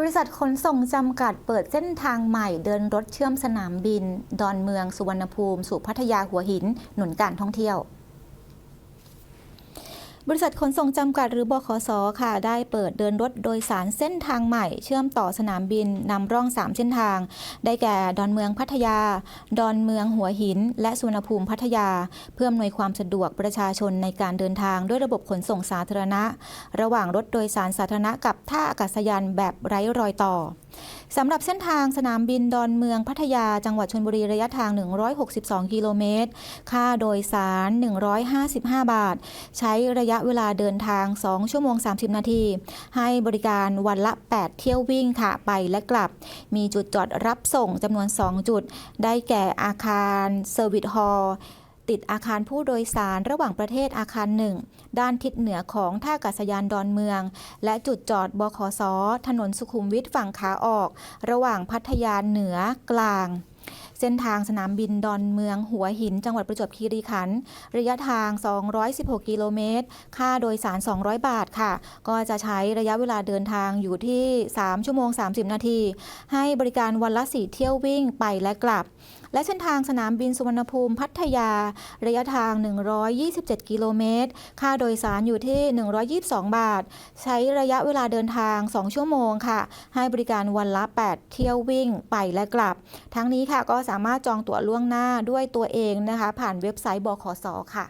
บริษัทขนส่งจำกัดเปิดเส้นทางใหม่เดินรถเชื่อมสนามบิน ดอนเมืองสุวรรณภูมิ สู่พัทยาหัวหิน หนุนการท่องเที่ยว บริษัทขนส่งจำกัดหรือบขสค่ะ ได้เปิดเดินรถโดยสารเส้นทางใหม่ เชื่อมต่อสนามบินนำร่อง 3 เส้นทาง ได้แก่ดอนเมืองพัทยา ดอนเมืองหัวหิน และสุวรรณภูมิพัทยา เพื่ออำนวยความสะดวกประชาชนในการเดินทางด้วยระบบขนส่งสาธารณะ ระหว่างรถโดยสารสาธารณะกับท่าอากาศยานแบบไร้รอยต่อ สำหรับเส้นทางสนามบินดอนเมืองพัทยาจังหวัดชลบุรีระยะทาง 162 กิโลเมตร ค่าโดยสาร 155 บาท ใช้ระยะเวลาเดินทาง 2 ชั่วโมง 30 นาที ให้บริการวันละ 8 เที่ยววิ่งค่ะ ไปและกลับ มีจุดจอดรับส่งจำนวน 2 จุด ได้แก่อาคารเซอร์วิสฮอลล์ ติดอาคารผู้โดยสารระหว่างประเทศอาคารหนึ่ง ด้านทิศเหนือของท่าอากาศยานดอนเมือง และจุดจอดบขสถนนสุขุมวิทฝั่งขาออก ระหว่างพัทยาเหนือกลางเส้นทางสนามบินดอนเมืองหัวหิน จังหวัดประจวบคีรีขันธ์ระยะทาง 216 กิโลเมตร ค่าโดยสาร 200 บาทค่ะ ก็จะใช้ระยะเวลาเดินทางอยู่ที่ 3 ชั่วโมง 30 นาที ให้บริการวันละ 4 เที่ยววิ่งไปและกลับและเส้นทางสนามบินสุวรรณภูมิพัทยา ระยะทาง 127 กิโลเมตร ค่าโดยสารอยู่ที่ 122 บาท ใช้ระยะเวลาเดินทาง 2 ชั่วโมงค่ะ ให้บริการวันละ 8 เที่ยววิ่งไปและกลับ ทั้งนี้ค่ะก็สามารถจองตั๋วล่วงหน้าด้วยตัวเองนะคะ ผ่านเว็บไซต์บขสค่ะ